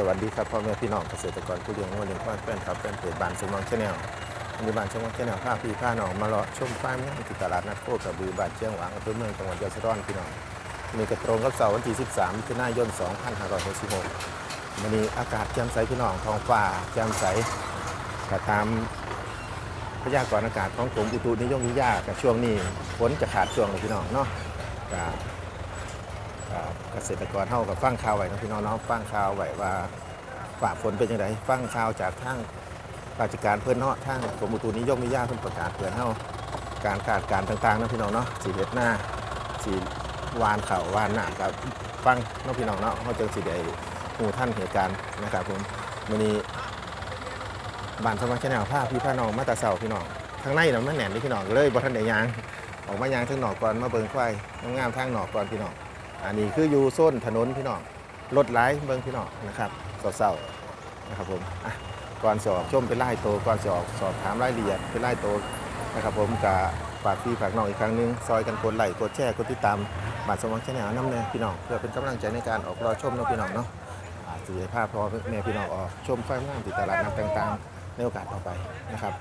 สวัสดีครับพ่อแม่พี่น้องเกษตรกรผู้เลี้ยงวัวเลี้ยงควายแฟนครับแฟนเพจบานสมองชาแนลวันนี้บ้านสมองชาแนลพาพี่พาหนองมาเลาะชมฟ้าร์มงานที่ตลาดนัดโคกระบือบานเชียงหวางอำเภอเมืองจังหวัดยะโสธรพี่น้องมีกระตรงกับเสาร์วันที่ 13มิถุนายน 2566วันนี้อากาศแจ่มใสพี่น้องท้องฟ้าแจ่มใสก็ตามพยากรณ์อากาศของกรมอุตุนิยมวิทยากับช่วงนี้ฝนจะขาดช่วงเลยพี่น้องเนาะก็อ่า เกษตรกรเท่ากับฟังข่าวไว้นะพี่น้องเนาะฟังข่าวไว้ว่าฝ่าฝนเป็นยังไงฟังข่าวจากทางราชการเพื่อนเนาะทางกรมอุตุนิยมวิทยาเพิ่นประกาศเตือนเฮาการคาดการณ์ต่างๆนะพี่น้องเนาะสีเฮ็ดหน้าสีวานเข่าวานหน้ากับฟังเนาะพี่น้องเนาะเฮาจังสิได้ฮู้ท่านเหตุการณ์นะครับผมมื้อนี้บ้านสมาชิกแนวพาพี่พาน้องมาตาเช้าพี่น้องข้างในน่ะมันแน่นพี่น้องเลยบ่ทันได้ยางออกมายางทางหนอกก่อนมาเบิ่งควายงามๆทางหนอกก่อนพี่น้อง อันนี้คืออยู่โซนถนนพี่น้องรถไหลเบิ่งพี่น้องนะครับเศร้าๆนะครับผมก่อนสอบชมเป็นไล่โตก่อนสอบสอบถามรายละเอียดเป็นไล่โตนะครับผมกับฝากพี่ฝากน้องอีกครั้งหนึงซอยกันกดไลค์กดแชร์กดติดตามบัตรสมัครแชนแนลน้ำเน่พี่น้องเพื่อเป็นกำลังใจในการออกรอชมเนาะพี่น้องเนาะสื่อภาพพอแม่พี่น้องออกชมไฟงามติดตลาดน้ำต่างๆ ในโอกาสต่อไปนะครับ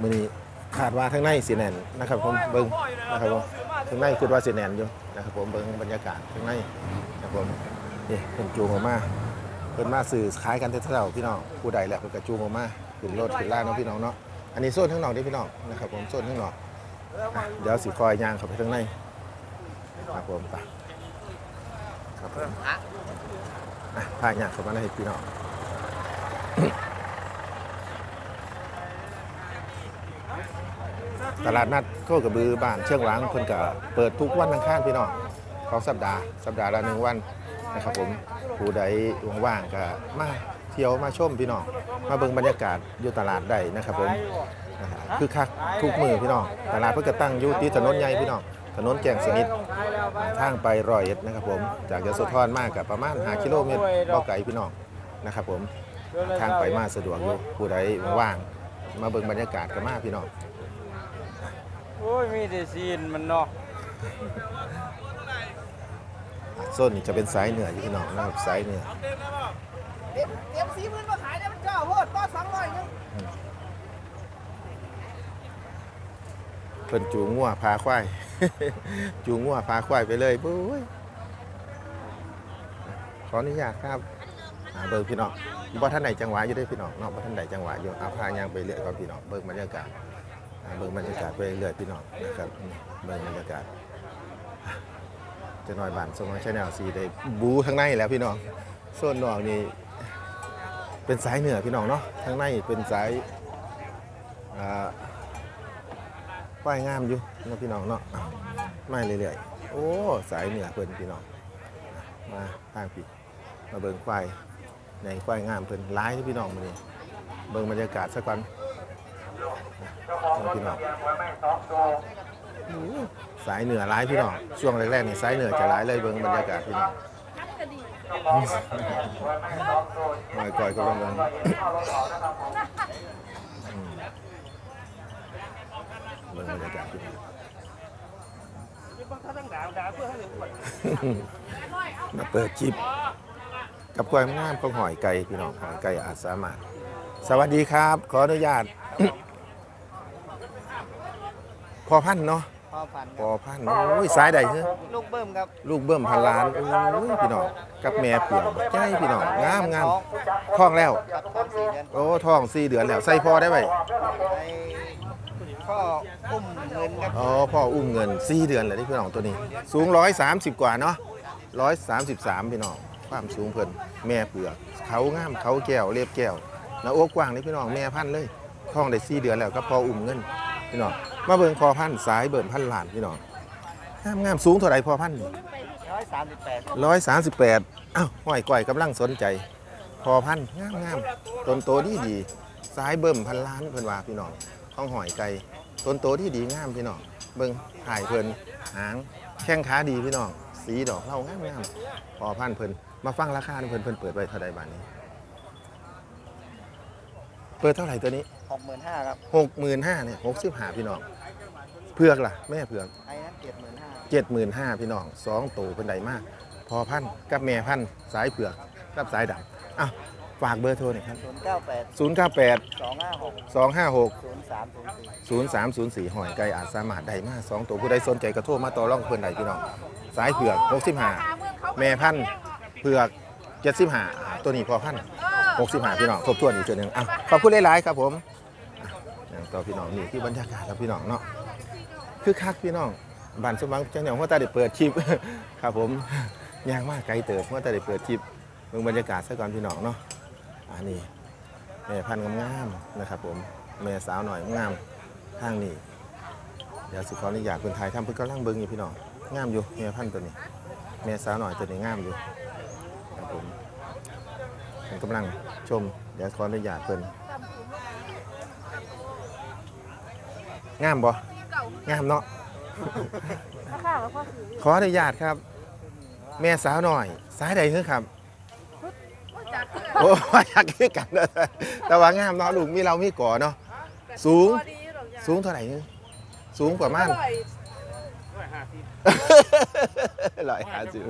มือนี้คาดว่าทั้งในสีแน่นนะครับผมเบิ่งนะครับผม ข้างในคือว่าสีแนนอยู่นะครับผมเบิ่งบรรยากาศข้างในนะครับผมนี่เพิ่นจูงออกมาเพิ่นมาสื่อขายกันเท่าๆพี่น้องผู้ใดแหละเพิ่นก็จูงออกมาขึ้นรถขึ้นล่าเนาะพี่น้องเนาะอันนี้โซนข้างนอกนี่พี่น้องนะครับผมโซนข้างนอกอะเดี๋ยวสิคอยย่างเข้าไปข้างในครับผมไปครับผมอะพาย่างเข้ามาในพี่น้อง ตลาดนัดโคกระบือบ้านเชียงหวางเพิ่นก็เปิดทุกวันอังคารพี่น้องของสัปดาห์สัปดาห์ละหนึ่งวันนะครับผมผู้ใดว่างๆก็มาเที่ยวมาชมพี่น้องมาเบิ่งบรรยากาศอยู่ตลาดได้นะครับผมคือคักทุกมือพี่น้องตลาดเพิ่นก็ตั้งอยู่ที่ถนนใหญ่พี่น้องถนนแจ้งสนิททางไปร้อยเอ็ดนะครับผมจากยโสธรมากกับประมาณ5กิโลเมตรบ่ไกลพี่น้องนะครับผมทางไปมาสะดวกอยู่ผู้ใดว่างมาเบิ่งบรรยากาศกันมาพี่น้อง โอ้ย มีแต่ซีนมันเนาะโซนนี้จะเป็นสายเหนืออยู่พี่น้องนะครับสายเหนือเอ็มเอ็มสี่หมื่นมาขายได้มันเจ้าโพดต่อสองร้อยนึงเพิ่นจูงงัวพาควาย จูงงัวพาควายไปเลยบุ้ยขออนุญาตครับอ่าเบิ่งพี่น้องบ่ท่านไหนจังหวะอยู่เด้วยพี่น้องเนาะบ่ท่านไหนจังหวะอยู่เอาพายางไปเรื่อยก่อนพี่น้องเบิ่งบรรยากาศอ่า เบิ่งบรรยากาศไปเรื่อยพี่น้องนะครับเบิ่งบรรยากาศจะน้อยบานสมองชาแนลสีได้บูทั้งในแล้วพี่น้องโซนนอกนี่เป็นสายเหนือพี่น้องเนาะทั้งในเป็นสายอ่าป้ายงามอยู่นะพี่น้องเนาะอ้าวมาเรื่อยๆโอ้สายเหนือเพิ่นพี่น้องมาทางพี่มาเบิ่งควายในควายงามเพิ่นร้ายที่พี่น้องมานี่เบิ่งบรรยากาศสักวัน พี่น้องโอ้สายเหนือร้ายพี่น้องช่วงแรกๆนี่สายเหนือจะร้ายเลยเบิ่งบรรยากาศพี่น้องมาก่อยก็ลงเบิ่งเบิ่งบรรยากาศพี่น้องบางท่านตั้งด่าด่าเพื่อให้เหลืออ้วนมาเปิดคลิปกับความงามของหอยไก่พี่น้องหอยไก่อาจสามารถสวัสดีครับ ขออนุญาต พอพันธุ์เนาะพอพันพอพันธุ์โอ้ยสายใดเฮ้ลูกเบิ้มครับลูกเบิ่มพันล้านโอ้ยพี่น้องกับแม่เปลือกใช่พี่น้องงามงามท้องแล้ว ครับท้องสี่เดือนโอ้ท้องสี่เดือนแล้วใส่พอได้ไหมไอ้พ่ออุ้มเงินครับอ๋อพ่ออุ้มเงินสี่เดือนเลยที่พี่น้องตัวนี้ สูงร้อยสามสิบกว่าเนาะร้อยสามสิบสามพี่น้องความสูงเพิ่นแม่เปลือกเขางามเขาแก้วเรียบแก้วหน้าอกกว้างเลยพี่น้องแม่พันธุ์เลยท้องได้สี่เดือนแล้วก็พออุ้มเงิน พี่น้องมาเบิ่งพอพันธุ์สายเบิ่มพันล้านพี่น้องงามงามสูงเท่าไหร่พอพันธุ์ร้อยสามสิบแปดร้อยสามสิบแปดอ้าวห้อยก้อยกำลังสนใจ พอพันธุ์งามงามต้นโตดีดีสายเบิ่มพันล้านเพิ่นว่าพี่น้องของหอยไก่ต้นโตที่ดีงามพี่น้องเบิ่งถ่ายเพิ่นหางแข้งขาดีพี่น้องสีดอกเหล่างามงามพอพันธุ์เพิ่นมาฟังราคาเพิ่นเพิ่นเปิดไว้เท่าใดบาทนี้ เปิดเท่าไหร่ตัวนี้หกหมื่นห้าครับหกหมื่นห้าเนี่ยหกสิบห้าพี่น้อง เผือกล่ะ แม่เผือกไอ้นั้นเจ็ดหมื่นห้าเจ็ดหมื่นห้าพี่น้องสองโตเป็นใดมาก พอพันธุ์กับแม่พันธุ์สายเผือกกับสายดำอะฝากเบอร์โทรหน่อยครับศูนย์เก้าแปด098สองห้าหก256ศูนย์สามศูนย์สี่0304หอยไก่อาจสามารถได้มาสองตัวผู้ใดสนใจกระโทรมาต่อร่องเพื่อนใดพี่น้องสายเผือก65แม่พันธุ์เผือก75ตัวนี้พอพันธุ์ 65พี่น้องครบถ้วนอีกตัวหนึงอะขอบคุณหลายๆครับผมอย่างต่อพี่น้องนี่คือบรรยากาศครับพี่น้องเนาะคือคักพี่น้องบ้านสมหวังจังหวัดหัวตาได้เปิดคลิปครับผมย่างมากไกลเติบหัวตาได้เปิดคลิปเบิ่งบรรยากาศซะก่อนพี่น้องเนาะอันนี้แม่พันธุ์งามๆนะครับผมแม่สาวหน่อยงามทางนี้เดี๋ยวสิขออนุญาตคนไทยทำเพื่อกำลังเบิงอยู่พี่น้องงามอยู่แม่พันธุ์ตัวนี้แม่สาวหน่อยตัวนี้งามอยู่ครับผม กำลังชม เดี๋ยวขออนุญาตเพิ่นงามบ่งามเนาะค่ะแล้วก็ถือขออนุญาตครับ แม่สาวหน่อย สายใดคือครับว่าจากที่โอ้อยากคือกันเลยแต่ว่างามเนาะลูกมีเรามีก่อเนาะ สูงดีหรอกจ้ะสูงเท่าไหร่นี่สูงประมาณอร่อยร้อยห้าสิบร้อยห้าสิบ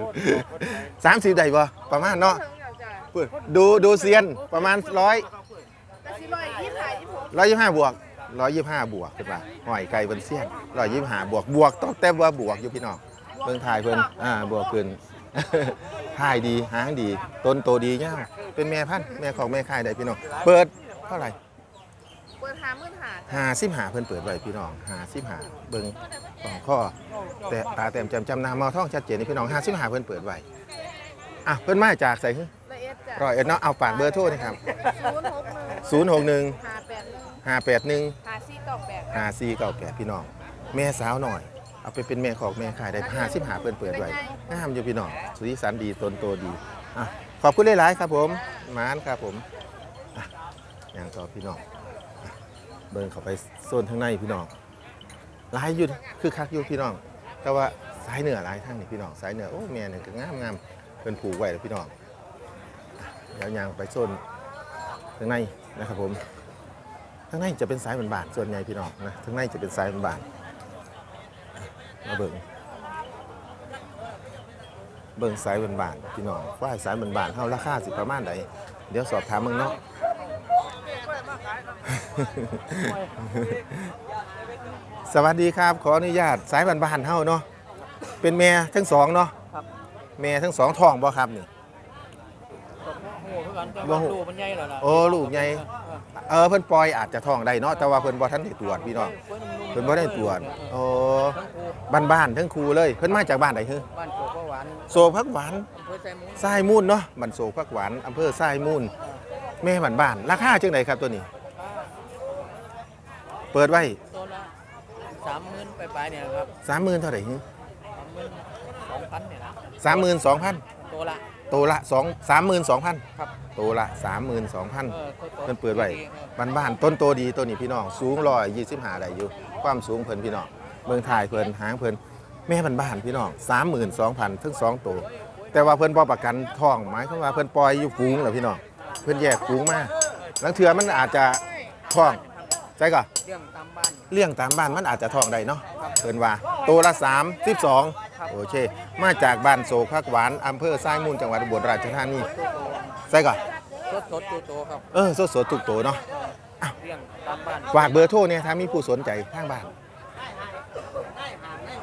สามสิบได้บ่ประมาณเนาะ ถึงอย่างจ้ะพู ดดูดูเซียนประมาณร้อยแต่สิลอยยี่สิบห้ายี่สิบหกร้อยยี่ห้าบวกร้อยยี่ห้าบวกขึ้นมาหอยไก่บนเซียนร้อยยี่ห้าบวกบวกต้องแต่ว่าบวกอยู่พี่น้องเบิ่งถ่ายเพิ่นอ่าบวกขึ้นถ่ายดีหางดี ต้นโตดีเงี้ยเป็นแม่พันธุ์แม่ของแม่ค่ายได้พี่น้องเปิดเท่าไหร่เปิดหามื่นหาหาสิบหาเพิ่นเปิดไว้พี่น้องหาสิบหาเบิ่งสองข้อ แต่ตาแต้มจำจำนามอท่องชัดเจนนี่พี่น้องหาสิบหาเพิ่นเปิดไว้อะเพิ่นมาจากใส่ละเอียดจ้ะ ร้อยเอ็ดเนาะเอาฝากเบอร์โทรนี่ครับศูนย์หกหนึ่ง061หาแปดหนึ่ง581หาสี่เก้าแปดหาซีเก่าแก่พี่น้องแม่สาวหน่อย เอาไปเป็นแม่ของแม่ขายได้ห้าสิบหาเปิดเปิดไว้งามอยู่พี่น้องสุริสันดีตนโตดีอะขอบคุณหลายๆครับผมหมานครับผมอะอย่างต่อพี่น้องอะเดินเข้าไปโซนข้างในพี่น้องหลายอยู่คือคักอยู่พี่น้อง แต่ว่าสายเหนือหลายท่านนี่พี่น้องสายเหนือโอ้แม่เนี่ยก็งามงามเป็นผูกไว้แล้วพี่น้องอะเดี๋ยวยางไปโซนข้างในนะครับผมข้างในจะเป็นสายบานๆส่วนใหญ่พี่น้องนะข้างในจะเป็นสายบานๆมาเบิ่งเบิ่งสายบานๆพี่น้องว่าสายบานๆเท่าราคาสิประมาณใดเดี๋ยวสอบถามมึงเนาะสวัสดีครับ ขออนุญาตสายบานๆเท่าเนาะเป็นแม่ทั้งสองเนาะครับแม่ทั้งสองท้องบ่ครับนี่โอ้โหเพื่อนแต่บ่ว่าฮู้ดูมันใหญ่แล้วล่ะโอ้ลูกใหญ่เออเพิ่นปล่อยอาจจะท้องได้เนาะแต่ว่าเพิ่นบ่ทันได้ตรวจพี่น้องเพิ่นบ่ได้ตรวจโอ้ทั้งคู่บ้านๆทั้งครูเลย เพิ่นมาจากบ้านไหนเฮ้อบ้านโกก็หวานโศกพักหวานอำเภอไซมุนทรายมูลเนาะบ้านโศกพักหวานอำเภอทรายมูลแม่บ้านบ้านราคาจังไดครับตัวนี้ เปิดไว้ตัวละสามหมื่นปลายๆเนี่ยครับ30,000เท่าไหร่ฮึสามหมื่นสองพันเนี่ยนะ32,000ตัวละ ตัวละ2 32,000ครับตัวละเอ32,000อตัวตัวเพิ่นเปิดไว้บ้านบ้านๆต้นโตดีตัวนี้พี่น้องสูง125ได้อยู่ ความสูงเพิ่นพี่น้องเมืองถ่ายเพิ่นหางเพิ่นแม่บ้านบ้านๆพี่น้อง32,000ทั้งสองตัวแต่ว่าเพิ่นบ่ประกันท้องหมายความว่าเพิ่นปล่อยอยู่ฝูงแหละพี่น้องเพิ่นแยกฝูงมาลังเทื่อมันอาจจะท้อง ใช่ก่อเรื่องตามบ้านเลี้ยงตามบ้านมันอาจจะท้องได้เนาะเพิ่นว่าตัวละ32โอเค มาจากบ้านโศกพักหวานอำเภอทรายมูลจังหวัดอุบลราชธานีใช่ก่อสดสดตัวโตครับเออสดๆทุกตัวเนาะเรื่องตามบ้านฝากเบอร์โทรเนี่ยถ้ามีผู้สนใจทางบ้าน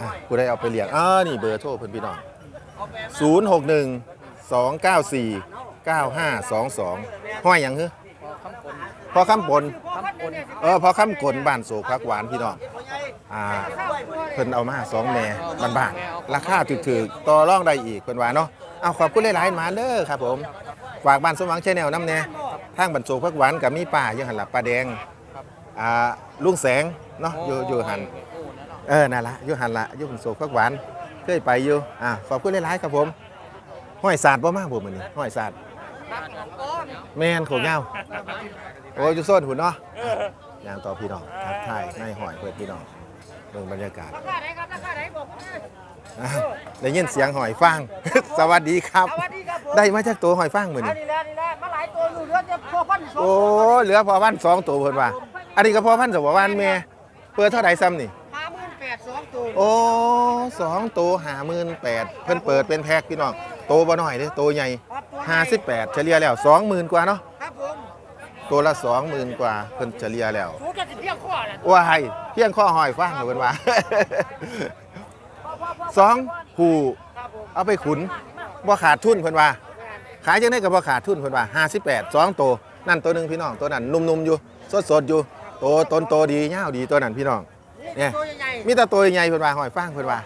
อะผู้ใดเอาไปเลี้ยงอ่านี่เบอร์โทรเพิ่นพี่น้อง061 294 9522 ห้อยหยังฮึพอคำกลพอคำปนคำกล เออพอคำกลบ้านโศกพักหวานพี่น้องอ่าเพิ่นเอามาสองแม่บ้านๆราคาถูกๆต่อรองได้อีกเพิ่นว่าเนาะเอาขอบคุณหลายๆมาเด้อครับผมฝากบ้านสมหวังแชนแนลน้ำแน่ทางบ้านโศกพักหวานกับมีป้าอยู่หันหลับป้าแดงอ่าลุงแสงเนาะอยู่อยู่หันเออนั่นละอยู่หันละอยู่หันโศกพักหวานเคยไปอยู่อ่าขอบคุณหลายๆครับผมห้อยศาสตร์บ่มากบ่มื้อนี้ห้อยศาสตร์แม่นโขงเงา โอ้ยอยู่โซนหุ่นเนาะย่างต่อพี่น้องทักทายในหอยเปิดพี่น้องเบิ่งบรรยากาศราคาไหนครับราคาไหนบอกผมเลยอะได้ยินเสียงหอยฟาง สวัสดีครับ สวัสดีครับผมได้มาจากตัวหอยฟางมื้ออันนี้นี้แหละนี่แหละมาหลายตัวอยู่เหลือจะพอพันสองโอ้เหลือพอพันสองตัวเพิ่นว่า อันนี้ก็พอพันสองวันแม่เปิดเท่าใดซ้ำนี่ห้าหมื่นแปดสองตัวโอ้สองตัวหาหมื่นแปดเพิ่นเปิดเป็นแพ็คพี่น้องโตบ่น้อยเด้อโตใหญ่ครับตัว58เฉลี่ยแล้ว20,000กว่าเนาะ ตัวละสองหมื่นกว่าเพิ่นเฉลี่ยแล้วโนูจเพียงข้อน่ะว้ายเพียงข้อหอยฟังเหรอเพิ่นว่า สองผูเอาไปขุนบ่ขาดทุนเพิ่นว่า ขายจังได้กับ่ขาดทุนเพิ่นว่าห้าสิบแปดสองตัวนั่นตัวหนึ่งพี่น้องตัวนั้นนุ่มๆอยู่สดๆอยู่โตตนโตดียาวดีตัวนั้นพี่น้อง เนี่ยมีแต่ตัวใหญ่เพิ่นว่าหอยฟางเพิ่นว่า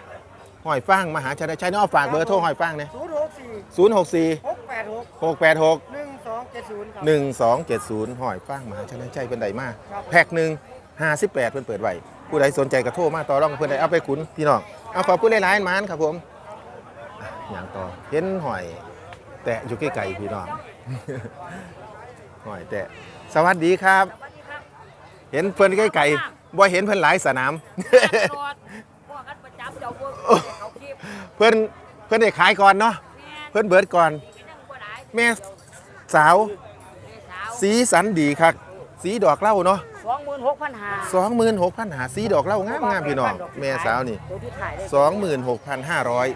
หอยฟางมหาชัยชัยน้อฝากเบอร์โทรหอยฟางเนี่ยๆศูนย์หกสี่หกแปดหก หนึ่งสองเจ็ดศูนย์หอยฟ้างมหาชนะใจเพิ่นใดมากแพ็กหนึ่งห้าสิบแปดเพิ่นเปิดไหวผู้ใดสนใจกระโทรมาต่อรองเพื่อนใดเอาไปขุนพี่น้องเอาขอบคุณหลายมานครับผมอย่างต่อเห็นหอย แตะอยู่ไกลๆพี่น้อง หอยแตะสวัสดีครับเห็นเพื่อนใกล้ๆบ่เห็นเพื่อนหลายสนาม ตลอพื่อนเพื่นเพิ่นได้ขายก่อนเนาะเพื่อนเบิร์ดก่อนแม่ สาวแม่สาว สีสันดีคักสีดอกเหล้าเนาะสองหมื่นหกพันห้า26,000หาสีดอกเหล้างามๆพี่น้องแม่สาวนี่ตัวที่ถ่ายได้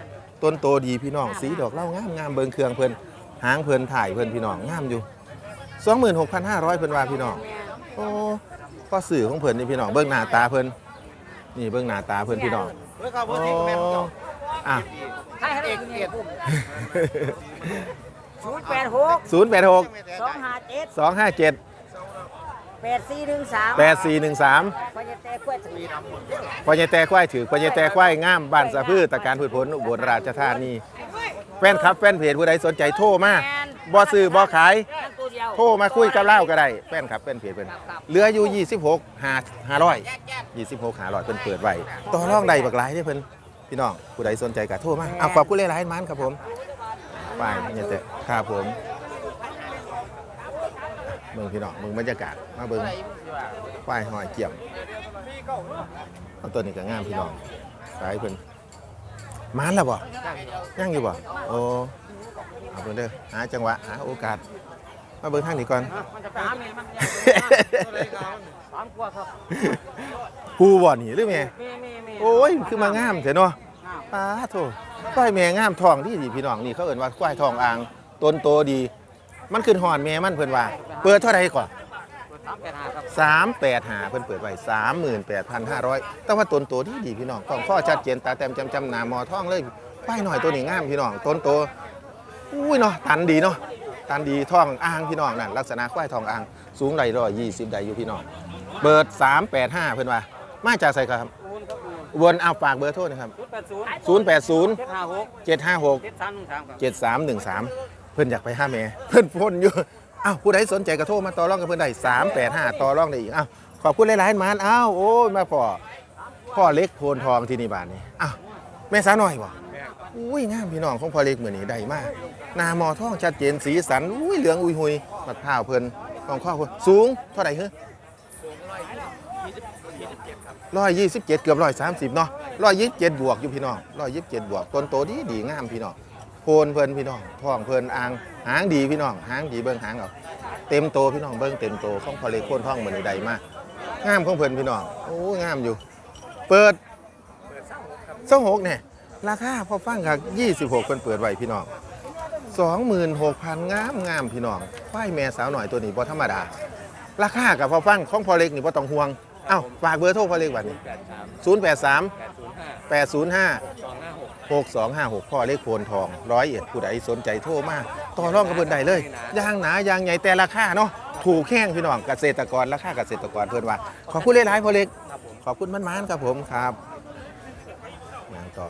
26,500ต้นโตดีพี่น้อง สีดอกเหล้างามงามเบิงเครื่องเพิ่นหางเพิ่นถ่ายเพิ่นพี่น้องงามอยู่26,500เพิ่นว่าพี่น้องแม่โอ้ก็สื่อของเพิ่นนี่พี่น้องเบิ่งหน้าตาเพิ่นนี่เบิ่งหน้าตาเพิ่นพี่น้องเฮ้ยครับโอ้เพื่อนที่แม่ของเจ้าอะถ่ายให้เอเอกกเกีเกียยรรติติ ศูนย์แปดหกศูนย์แปดหกสองห้าเจ็ดสองห้าเจ็ดแปดสี่หนึ่งสามแปดสี่หนึ่งสามพญาแต่กล้วยสวีดพญาแต่ควายถือพญาแต่ควายงามบ้านสะพือตะการพืชผลอุบลราชธานีแฟนครับแฟนเพจผู้ใดสนใจโทรมาบ่ซื้อบ่ขาย นั่นตัวเดียวโทรมาคุยกับเล่าก็ได้แฟนครับแฟนเพจเพิ่นเหลืออยู่ 26 5 500 26 500เพิ่นเปิดไว้ต่อรองใดบักหลายเด้อเพิ่นพี่น้องผู้ใดสนใจก็โทรมาเอาขอบคุณหลายๆมันครับผม ไปเนี่ยแต่ครับผมเบิ่งพี่น้องเบิ่งบรรยากาศมาเบิ่งป้ายหอยเกี่ยมเอาตัวนี้ก็งามพี่น้องสายเพิ่นมานแล้วบ่ยังอยู่บ่โอ้เอาเพิ่นเด้อหาจังหวะหาโอกาสมาเบิ่งทางนี้ก่อนมันจะไปหาเมย์มันสามกว่าครับผู้บ่นี่หรือแม่โอ้ยคือมางามแท้เนาะป้าโถ ควายแม่งามทองดีดีพี่น้องนี่เขาเอิ้นว่าควายทองอ่างต้นโตดี มันขึ้นหอนแม่มันเพิ่นว่า เปิดเท่าไหร่ก่อนสามแปดห้าเพิ่นเปิดไว้38,500แต่ว่าต้นโตดีดีพี่น้องกล้องข้อชัดเจนตาแต้มจำจำหนามอทองเลยป้ายหน่อยตัวนี้งามพี่น้องต้นโตอุ้ยเนาะตันดีเนาะตันดีทองอ่างพี่น้องนั่นลักษณะควายทองอ่างสูงได้120ไดอยู่พี่น้องเบิด385เพิ่นว่ามาจากไสครับ คูณครับคูณอุบลเอาฝากเบอร์โทรหนะครับศูนย์แปดศูนย์080 เจ็ดห้าหก756 เจ็ดสามหนึ่งสามครับ 7313 เพิ่นอยากไปห้าแม่เพิ่นพ่นอยู่ อ้าวผู้ใดสนใจก็โทรมาต่อรองกับเพิ่นได้385 ต่อรองได้อีก อ้าวขอบคุณหลายๆหมานอ้าวโอ้ยมาพ่อพ่อเล็กโพนทองที่นี่บ้านนี้ อ้าวแม่สาวน้อยบ่อุ้ยงามพี่น้องของพ่อเล็กมื้อนี้ได้มากหนาหมอทองชัดเจนสีสันอุ้ยเหลืองอุยหุยมะพร้าวเพิ่นของข้าวเพิ่นสูงเท่าไหร่เฮ้ ร้อยยี่สิบเจ็ดเกือบร้อยสามสิบเนาะร้อยยี่สิบเจ็ดบวกอยู่พี่น้องร้อยยี่สิบเจ็ดบวกต้นโตดีดีงามพี่น้องโพนเพิ่นพี่น้องท้องเพิ่นอ่างหางดีพี่น้องหางดีเบิ่งหางเอาเต็มโตพี่น้องเบิ่งเต็มโตของพอเล็กโคนท้องเหมือนใดมากงามของเพิ่นพี่น้องโอ้งามอยู่ เปิดเส้าหกเนี่ยราคาพอฟังครับยี่สิบหกเพิ่นเปิดไว้พี่น้องสองหมื่นหกพันงามงามพี่น้องควายแม่สาวหน่อยตัวนี้บ่ธรรมดา ราคากับพอฟังของพอเล็กนี่บ่ต้องห่วง เอ้าฝากเบอร์โทรพอเล็กบัดนี้ศูนย์แปดสามแปดศูนย์ห้าหกสองห้าหกพ่อเล็กโพนทองร้อยเอ็ดผู้ใดสนใจโทรมาต่อรองกับเพิ่นได้เลยยางหนายางใหญ่แต่ราคาเนาะถูกแข้งพี่น้องเกษตรกรราคาเกษตรกรเพิ่นว่าขอบคุณหลายๆพ่อเล็กขอบคุณมันมานๆครับผมครับยางต่อ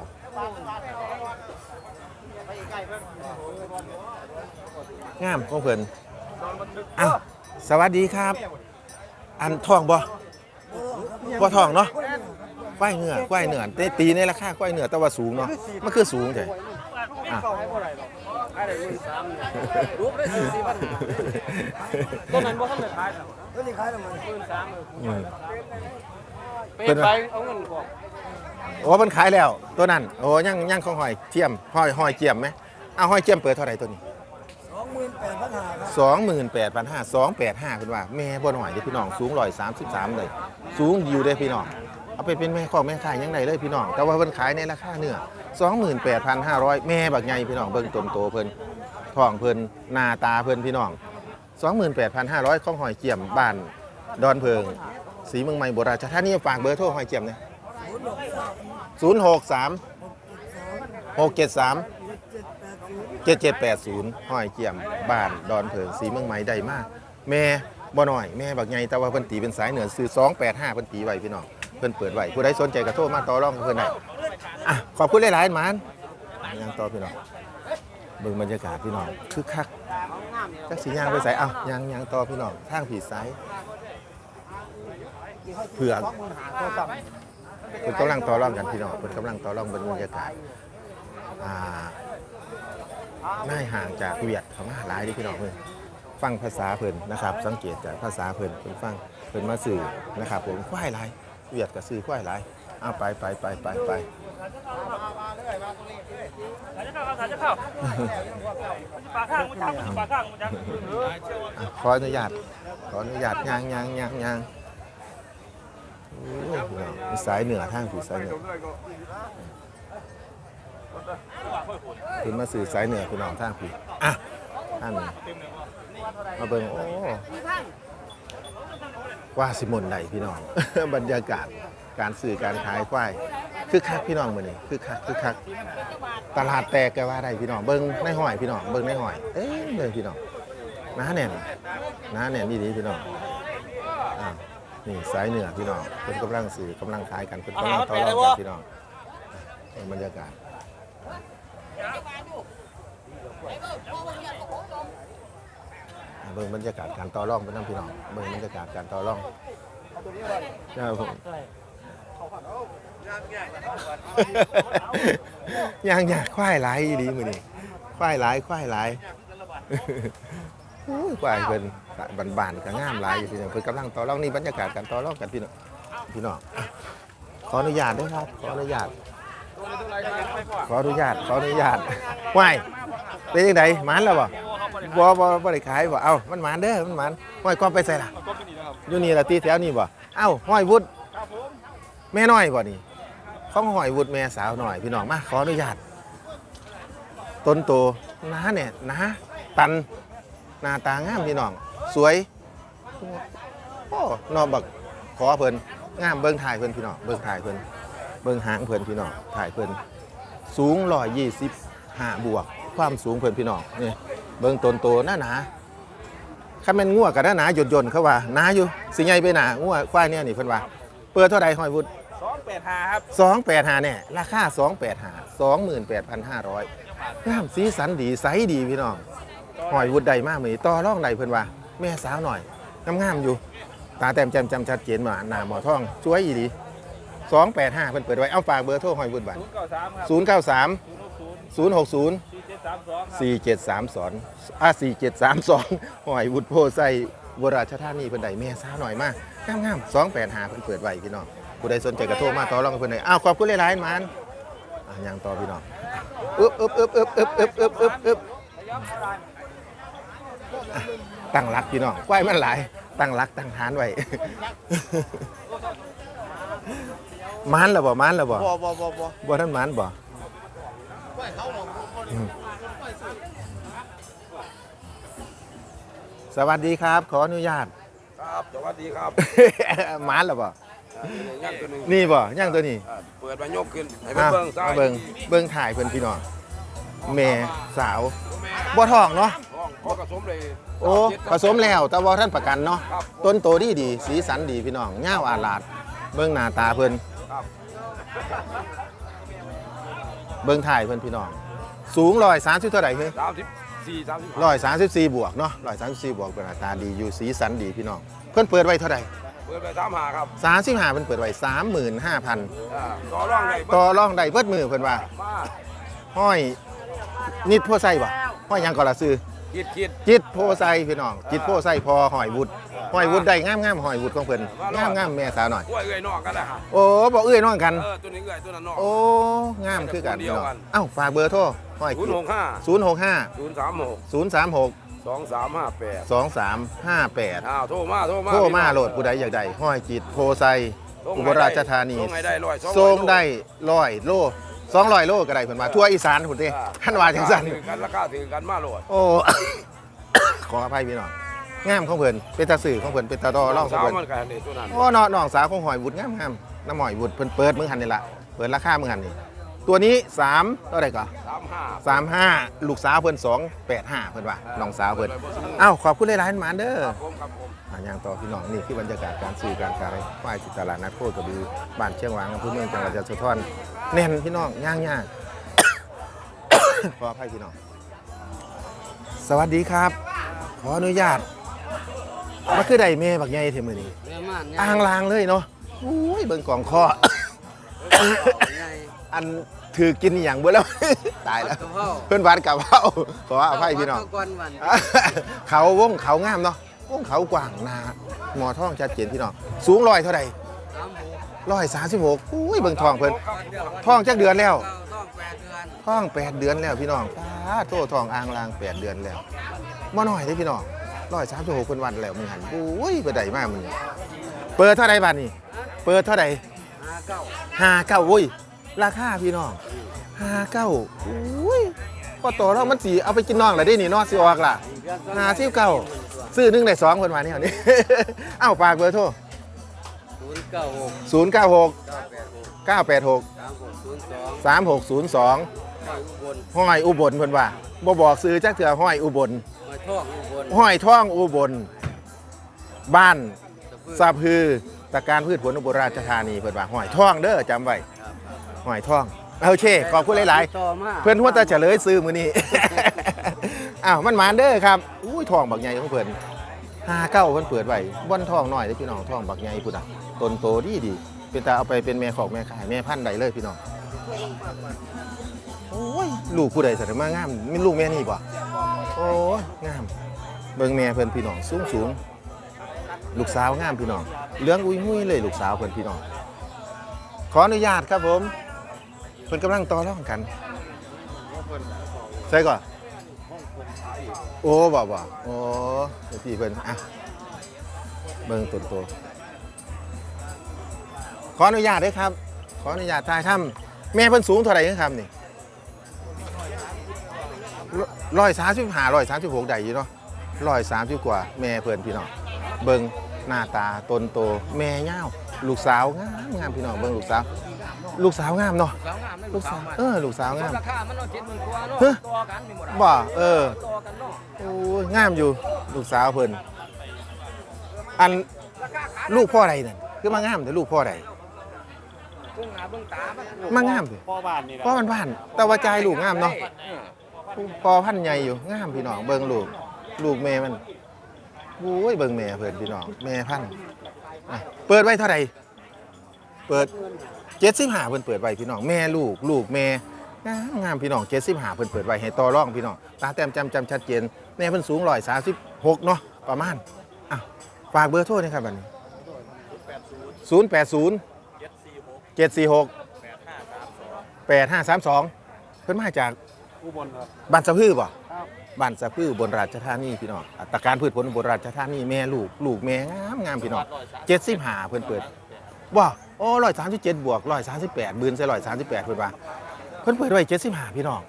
งามของเพิ่นอ้าวสวัสดีครับ อันทองบ่ บ่ทองเนาะควายเนื้อควายเนื้อแต่ตีในราคาควายเนื้อแต่ว่าสูงเนาะมันคือสูงใช่อะรูปได้สี่สี่พันห้าต้นนั้นบ่ทันได้ขายหรอกตัวนี้ขายทำไมหมื่นสามเอออืมเป็นไปเอาเงินบอกโอ้มันขายแล้วตัวนั้นโอ้ยังยังของหอยเทียมหอยหอยเจียมไหมเอาหอยเจียมเปิดเท่าไหร่ตัวนี้สองห มื่นแปดพันหาครับสองหมื่นแปดพันห้าสองแปดห้าคุณว่าแม่บ่หน่อยเด้อพี่น้องสูงร้อยสามสิบสามเลย สูงอยู่เด้อพี่น้องเอาไปเป็นแม่ของแม่ขายยังไงเลยพี่น้องแต่ว่าเพิ่นขายในราคาเนื้อสองหมื่นแปดพันห้าร้อยแม่บักใหญ่พี่น้องเบิ่งต้นโตเพิ่นท้องเพิ่นหน้าตาเพิ่นพี่น้อง28,500ของหอยเจียมบ้านดอนเพิงสีเมืองใหม่โบราณท่านี่ฝากเบอร์โทรหอยเจียมเนี่ย063 673 7780ห อยเจียมบ้านดอนเพิงสีเมืองใหม่ได้มาก แม่บ่หน้อยแม่บักใหญ่แต่ว่าเพิ่นตีเป็นสายเหนือซื้อ285เพิ่นตีไว้พี่น้องเพิ่นเปิดไว้ผู้ใดสนใจก็โทรมาต่อรองกับเพิ่นได้อะขอบคุณหลายๆหมานยังต่อพี่น้องเบิ่งบรรยากาศพี่น้องคึกคักจักสิย่างไปไสเอ้ายังยังต่อพี่น้องทางผีซ้ายเผือกเพิ่นกำลังต่อรองกันพี่น้องเพิ่นกำลังต่อรองบิ่งบรรยากาศอ่า ไม่ห่างจากเวียดเขามาหลายเด้พี่น้องเพิ่นฟังภาษาเพิ่นนะครับ สังเกตจากภาษาเพิ่นเพิ่นฟังเพิ่นมาสื่อนะครับ ผมควายหลายเวียดกับสื่อควายหลายเอาไปไปไปไปไปขออนุญาตขออนุญาตย่างย่างย่างย่างสายเหนือทางผีสายเหนือ เพิ่นมาสื่อสายเหนือพี่น้องท่างผีอะท่านมาเบิ่งโอ้ว่าสิมนใดพี่น้อง บรรยากาศการสื่อการขายควายคือคักพี่น้องมือนี้คือคักคือคักตลาดแตกแกว่าได้พี่น้องเบิ้งในหอยพี่น้องเบิ้งในหอย เอ้ยเลยพี่น้องน้าแน่นน้าแน่นนี่ดีพี่น้องอ้านี่สายเหนือพี่น้องเป็นกำลังสื่อกำลังขายกันเป็นกำลังต่อรองกันพี่น้องนี่บรรยากาศ เบิ้งบรรยากาศการต่อรองเป็นน้ำพี่น้องเบิ้งบรรยากาศการต่อรองครับผมย่างยากควายหลายดีมือนี่ควายหลายควายหลายโอ้ยควายเพิ่นบานๆก็งามหลายอยู่พี่น้องเพิ่นกำลังต่อรองนี่บรรยากาศการต่อรองกันพี่น้องพี่น้องขออนุญาตด้วยครับขออนุญาต ขออนุญาตขออนุญาตว้ายเป็นยังไงหมันแล้วบ่บ่บ่บ่ได้ขายบ่เอ้ามันหมันเด้อมันหมันห้อยกอบไปใส่ล่ะอยู่นี่ล่ะตีแถวนี่บ่เอ้าห้อยวุฒแม่น้อยบ่นี่ของห้อยวุฒแม่สาวหน่อยพี่น้องมาขออนุญาตต้นโตน้าเนี่ยน้าตันหน้าตางามพี่น้อง สวยโอ้นอบักขอเพิ่นงามเบิ่งถ่ายเพิ่นพี่น้องเบิ่งถ่ายเพิ่น บิ่งหางเพิ่นพี่น้องถ่ายเพิ่นสูง125บวก ความสูงเพิ่นพี่น้องนี่เบิ่งต้นโตหน้าหนาคันแม่นงัวกับหน้าหนาหยดๆเขาว่าหนาอยู่สิใหญ่ไปหนางัวควายเนี่ยนี่เพิ่นว่า เปิดเท่าใดห้อยวุฒสองแปดห้าครับสองแปดหาเนี่ยราคาสองแปดหาสองหมื่นแปดพันห้าร้อยงามสีสันดีไซส์ดีพี่น้องหอยวุดใดมากมือต่อร่องใดเพิ่นว่า แม่สาวหน่อยงามๆอยู่ ตาแต้มแจ่มจำชัดเจนมาหน้าหมอทองสวยอีดี สองแปดห้าเพิ่นเปิดไว้ เอาฝากเบอร์โทรหอยวุดบัตศูนย์เก้าสามครับศูนย์เก้าสามศูนย์หกศูนย์ศูนย์หกศูนย์สี่เจ็ดสามสองสี่เจ็ดสามสองอะสี่เจ็ดสามสองหอยวุดโพไซบราชธานีเพิ่นใดแม่สาวหน่อยมากงามๆสองแปดห้าเพิ่นเปิดไว้พี่น้องผู้ใดสนใจก็โทรมาต่อรองกับเพิ่นได้อ้าวขอบคุณหลายๆมันอะยังต่อพี่น้องอึบอึบอึบอึบอึบอึบอึบอึบอึบอะตั้งรักพี่น้องควายมันหลาย ตั้งรักตั้งฐานไว้ มันแล้วบ่มันแล้วบ่บ่บ่บ่บ่บ่ท่านมันบ่อืมสวัสดีครับ ขออนุญาต ครับสวัสดีครับมันแล้วบ่ย่างตัวหนึ่งนี่บ่ย่างตัวนี้อ่าเปิดมายกขึ้นให้เพิ่นอะเบิ่งซ้ายมาเบิ่งเบิ่งถ่ายเพิ่นพี่น้องแม่สาวบ่ท้องเนาะห้องเขาผสมเลยโอ้ผสมแล้วแต่ว่าท่านประกันเนาะครับต้นโตดีดีสีสันดีพี่น้องเงาวอาลาด เบิ่งหน้าตาเพิ่นครับ เบิ่งถ่ายเพิ่นพี่น้อง สูงร้อยสามสิบเท่าไหร่เฮ้ยสามสิบสี่สามสิบร้อยสามสิบสี่บวกเนาะร้อยสามสิบสี่บวกเป็นหน้าตาดีอยู่สีสันดีพี่น้อง เพิ่นเปิดไว้เท่าไหร่เปิดไปสามหาครับสามสิบห้าเพิ่นเปิดไว้สามหมื่นห้าพันอ่าต่อร่องไงต่อรองได้เบิดมือเพิ่นว่ามาห้อยนิดโพไซบ่ห้อยหยังก่อนละซื้อ คิดคิดจิตโพไซพี่น้อง จิตโพไซพอหอยวุฒหอยวุฒได้งามงามๆหอยวุฒของเพิ่นงามงามๆแม่สาวหน่อยกล้วยเอ้ยนอกกันนะฮะโอ้บอกเอื้อยน้องกันเออตัวนี้เอ้ยตัวนั้นนอกโอ้งามคือกันเดีพี่ยวน้องกันเอ้าฝากเบอร์โทรห้อยศูนย์หกห้าศูนย์หกห้าศูนย์สามหกศูนย์สามหกสองสามห้าแปดสองสามห้าแปดอ้าวโทรมาโทรมาโทรมาโหลดผู้ใดอยากได้ห้อยจิตโพไซส่งอุให้บลราชธานีส่งให้ได้ร้อยสองทรงโลได้ร้อยโล สองร้อยโลก็ได้เพิ่นว่าทั่วอีสานพุ่นเด้ท่านว่าจังซั่นถือกันราคาถือกันมาโหลดโอ้ ขออภัยพี่น้องงามของเพิ่นเป็นตาสื่อของเพิ่นเป็นตาดอร่องของสาวเพิ่นมันกันนี่ตัวนั้นโอ้เนาะน้องสาวของหอยวุฒิงามงามน้ำหอยวุฒิเพิ่นเปิดมึงหันนี่ล่ะเปิดราคามึงหันนี่ตัวนี้3เท่าไหร่ก่อนสามห้า35ลูกสาวเพิ่น285เพิ่นว่าน้องสาวเพิ่นอ้าวขอบคุณหลายๆหมานเด้อ ผมครับผม อะอย่างต่อพี่น้องนี่คือบรรยากาศการซื้อการขายควายที่ตลาดนัดโคกระบือบ้านเชียงหวางอำเภอเมืองจังหวัดยะโสธรแน่นพี่น้องย่างยากขออภัยพี่น้อง สวัสดีครับ ขออนุญาตมาคือใดเมบักใหญ่เทมือนี้อ่างลางเลยเนาะอุ้ยเบิ่งกล่องคออันถือกินอหย่างเบื่อแล้วตายแล้วเพื่อนวัดกับเ้าขออภัยพี่น้องก่อนวันเขาวงเขางามเนาะ วงเขากว้างหนาหมอท่องชัดเจนพี่น้องสูงร้อยเท่าไหร่สามหกร้อยสามสิบหกอุ้ยเบิ่งทองเพิ่นทองจักเดือนแล้วต้องแปดเดือนทองแปดเดือนแล้วพี่น้องป้าโตทองอ่างลางแปดเดือนแล้วมาหน่อยเด้อพี่น้องร้อยสามสิบหกเพิ่นวันแล้วมึงหันอุ้ยไปได้มากมึงเปิดเท่าไหร่บาทนี่เปิดเท่าไหร่ห้าเก้าห้าเก้าอุ้ยราคาพี่น้องห้าเก้าอุ้ยพอโตแล้วมันสีเอาไปกินน้องแล้วได้นี่เนอสิออกล่ะห้าสิบเก้า ซื้อหนึ่งได้สองคนมาเนี่ยนี่เอ้าฝากเบอร์โทรศูนย์เก้าหกศูนย์เก้าหกเก้าแปดหกเก้าแปดหกสามหกศูนย์สองสามหกศูนย์สองห้อยอุบลห้อยอุบลเพิ่นว่าบ่บอกซื้อจักเถื่อห้อยอุบลห้อยทองอุบลห้อยท่องอุบล บ้านสะสะพือตะการพืชผลอุบลราชธานีเพิ่นว่าห้อยท่องเด้อจำไว้ห้อยท่องโอเคขอบคุณหลายต่อมาๆเพิ่นหัวตาเฉลยซื้อมื้อนี้ อ้าวมันหมานเด้อครับอุ้ยทองบักใหญ่ของเพิ่นห้าเก้าเพิ่นเปิดไว้บ่อนทองน้อยเด้อพี่น้องทองบักใหญ่พุ่นน่ะต้นโตดีดีเป็นตาเอาไปเป็นแม่ของแม่ขายแม่พันธุ์ได้เลยพี่น้องโอ้ยลูกผู้ใดสันมางามมีลูกแม่นี่บ่โอ้ยงามเบิ่งแม่เพิ่นพี่น้องสูงสูงลูกสาวงามพี่น้องเหลืองอุ้ยหุ้ยเลยลูกสาวเพิ่นพี่น้องขออนุญาตครับผมเพิ่นกำลังต่อรองกันใช่ก่อน อ้บ่บ่โอ้เดี๋ยวพี่เพิ่นอะเบิ่งต้นโตขออนุญาตด้วยครับ ขออนุญาตถ่ายทำแม่เพิ่นสูงเท่าไหร่ครับนี่ร้อยสามสิบห้าร้อยสามสิบหกได้อยู่เนาะร้อยสามสิบกว่า แม่เพื่อนพี่น้องเบิงหน้าตาตนโตแม่เง่า ลูกสาวงามงามพี่น้องเบิงลูกสาว ลูกสาวงามเนาะสาวงามนั่นลูกสาวเออลูกสาวงาม ราคามันเนาะเจ็ดหมื่นกว่าเนาะเฮ้ยต่อกันมีหมดบ่เออต่อกันเนาะโอ้ยงามอยู่ลูกสาวเพิ่นอันลูกพ่อใดนั่นคือมางามแต่ลูกพ่อใด เบื้องหน้าเบื้องตามันมางามสิ พ่อบ้านนี่แหละพ่อมันบ้านแต่ว่าใจลูกงามเนาะพ่อพันธุ์ใหญ่อยู่งามพี่น้องเบิงลูก ลูกแม่มันโอ้ยเบิงแม่เพิ่นพี่น้องแม่พันธุ์ อะเปิดไว้เท่าไหร่เปิดเจ็ดสิบห้าเพิ่นเปิดไว้พี่น้องแม่ลูกลูกแม่งามงามพี่น้องเจ็ดสิบห้าเพิ่นเปิดไว้ให้ต่อรองพี่น้องตาแต้มจำจำชัดเจนแม่เพิ่นสูงร้อยสามสิบหกเนาะประมาณอะฝากเบอร์โทรหนะครับบัดนี้ศูนย์แปดศูนย์เจ็ดสี่หกแปดห้าสามสองเพิ่นมาจากอุบลครับบ้านสะพือบ่ บ้านสะพือบนราชธานีพี่น้องอัตการพืชผลบนราชธานีแม่ลูกลูกแม่งามงามพี่น้องเจ็ดสิบห้าเพิ่นเปิดว่าโอ้ร้อยสามสิบเจ็ดบวกร้อยสามสิบแปดบืนใส่ร้อยสามสิบแปดเพิ่นว่าเพิ่นเปิดไว้เจ็ดสิบห้าพี่น้อง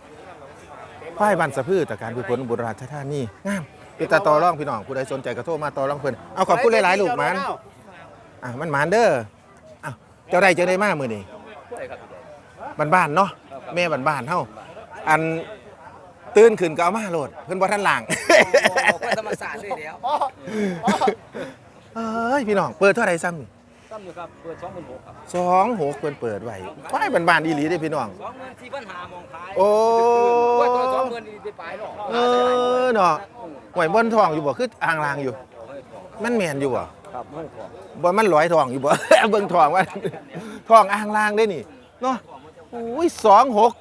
ป้ายบันสะพือตะการพืชผลบุรีราชธานีงามเป็นตาต่อรองพี่น้องผู้ใดสนใจก็โทรมาต่อรองเพิ่นเอาขอบคุณหลายๆลูกมันอะมันหมานเด้ออ้าวเจ้าได้เจ้าได้มากมือนี่บ้านๆเนาะแม่บ้านๆเฮาอัน ตื่นขึ้นก็เอามาโหลด เพิ่นบ่ทันล้างบอกว่าธรรมศาสตร์ด้วยแล้วเอ้ยพี่น้องเปิดเท่าไหร่ซ้ำนี่ซ้ำอยู่ครับเปิดสองหมื่นหกครับสองหกเพิ่นเปิดไว้ป้ายบ้านๆอีหลีเด้อพี่น้อง สองหมื่นสี่พันหามองขายโอ้ ว่าตัวสองหมื่นนี่ได้ไปหรอกเออเนาะหวยบนทองอยู่บ่คืออ่างลางอยู่ มันแม่นอยู่บ่ครับไม่พอบ่มันลอยทองอยู่บ่ เบิ่งทองว่า ทองอ่างลางได้นี่เนาะอุ้ยสองหก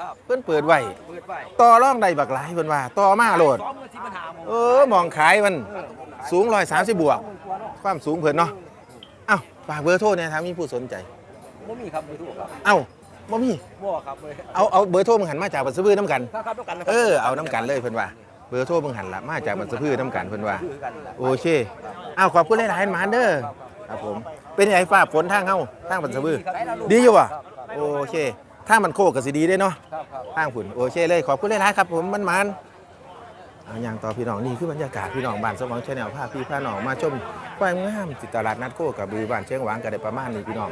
ครับเพิ่นเปิดไว้เปิดไปต่อรองได้บักหลายเพิ่นว่าต่อมาโลด สองหมื่นสี่พันหามองเออมองขายมันสูง130บวก ความสูงเพิ่นเนาะเอ้าฝากเบอร์โทรเนี่ยถ้ามีผู้สนใจ ไม่มีครับไม่ถูกครับเอ้าบ่มีบ่ครับเลยเอาเอาเบอร์โทรมึงหันมาจากบัตรซื้อน้ำกัน ถ้าครับต้องกันนะคเอรับอเอาน้ำกันเลยเพิ่นว่าเบอร์โทรมึงหันละมาจากบัตรซื้อน้ำกันเพิ่นว่า คือกันแหละโอเคอ้าวขอบคุณหลายๆหมานเด้อครับผม เป็นไงฟ้าฝนทางเฮาทางบันสะบือดีอยู่ว่ะโอเค ถ้ามันโคกก็สิดีได้เนาะครับครับทางผุนโอเคเลยขอบคุณเลยนะ ครับผมมันมันๆเอาอย่างต่อพี่น้องนี่คือบรรยากาศพี่น้องบ้านสมองชาแนลพาพี่พาน้องมาชมความงามจิตลาดนัดโคกับบือบ้านเชียงหวางก็ได้ประมาณนี้พี่น้อง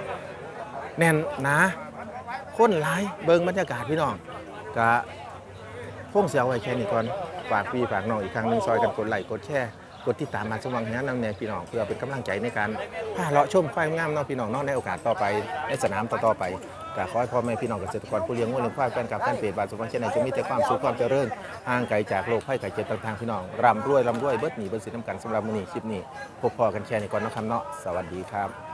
แน่นหนะคนหลายเบิ่งบรรยากาศพี่น้องกะพงเสียไว้แค่นี้ก่อนฝากพี่ฝากน้องอีกครั้งหนึงซอยกันกดไลค์กดแชร์กดติดตามมาสมองแห่งนั้นนำแนวพี่น้องเพื่อเป็นกำลังใจในการพาเลาะชมความงามเน้องพี่น้องเน้องในโอกาสต่อไปในสนามต่อๆไป ก็ขอให้พ่อแม่พี่น้องเกษตรกรผู้เลี้ยงวัวเลี้ยงควายแฟนกับแฟนเพจบาทสมองเช่นไหนจะมีแต่ความสุขความเจริญห่างไกลจากโรคภัยไข้เจ็บต่างๆพี่น้องร่ำรวยร่ำรวยเบิดหนีเบิดสินน้ำกันสำหรับมื้อนี้คลิปนี้พบพอกันแค่นี้ก่อนนะครับเนาะสวัสดีครับ